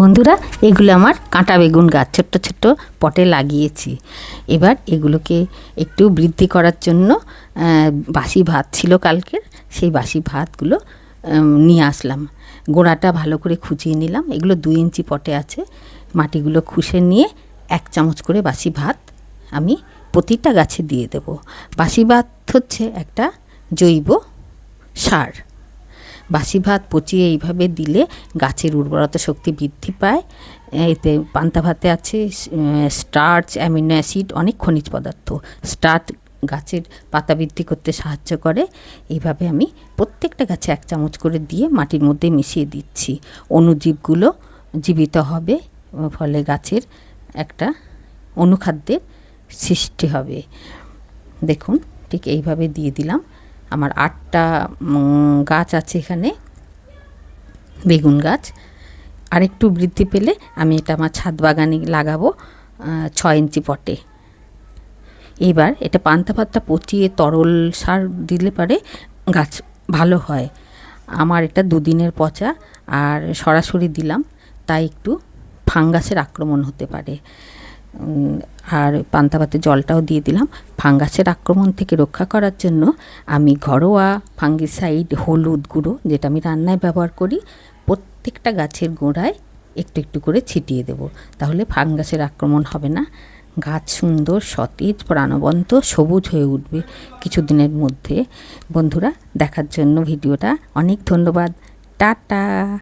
বন্ধুরা, এগুলো আমার কাঁটা বেগুন গাছ, ছোট্ট ছোট্ট পটে লাগিয়েছি। এবার এগুলোকে একটু বৃদ্ধি করার জন্য বাসি ভাত ছিল কালকের, সেই বাসি ভাতগুলো নিয়ে আসলাম। গোড়াটা ভালো করে খুঁচিয়ে নিলাম। এগুলো দুই ইঞ্চি পটে আছে। মাটিগুলো খুশে নিয়ে এক চামচ করে বাসি ভাত আমি প্রতিটা গাছে দিয়ে দেব। বাসি ভাত হচ্ছে একটা জৈব সার। বাসি ভাত পচিয়ে এইভাবে দিলে গাছের উর্বরতা শক্তি বৃদ্ধি পায়। এতে পান্তা ভাতে আছে স্টার্চ, অ্যামিনো অ্যাসিড, অনেক খনিজ পদার্থ। স্টার্চ গাছের পাতা বৃদ্ধি করতে সাহায্য করে। এইভাবে আমি প্রত্যেকটা গাছে এক চামচ করে দিয়ে মাটির মধ্যে মিশিয়ে দিচ্ছি। অণুজীবগুলো জীবিত হবে, ফলে গাছের একটা অনুখাদ্যের সৃষ্টি হবে। দেখুন, ঠিক এইভাবে দিয়ে দিলাম। আমার আটটা গাছ আছে এখানে, বেগুন গাছ। আরেকটু বৃদ্ধি পেলে আমি এটা আমার ছাদ বাগানে লাগাবো ছয় ইঞ্চি পটে। এবার এটা পান্তা পাত্তা পচিয়ে তরল সার দিলে পারে গাছ ভালো হয়। আমার এটা দুদিনের পচা আর সরাসরি দিলাম, তাই একটু ফাঙ্গাসের আক্রমণ হতে পারে। আর পান্তা ভাতে জলটাও দিয়ে দিলাম। ফাঙ্গাসের আক্রমণ থেকে রক্ষা করার জন্য আমি ঘরোয়া ফাঙ্গিসাইড হলুদ গুঁড়ো, যেটা আমি রান্নায় ব্যবহার করি, প্রত্যেকটা গাছের গোড়ায় একটু একটু করে ছিটিয়ে দেব। তাহলে ফাঙ্গাসের আক্রমণ হবে না। গাছ সুন্দর, সতেজ, প্রাণবন্ত, সবুজ হয়ে উঠবে। কিছুদিনের মধ্যে। বন্ধুরা, দেখার জন্য ভিডিওটা। অনেক ধন্যবাদ। টাটা!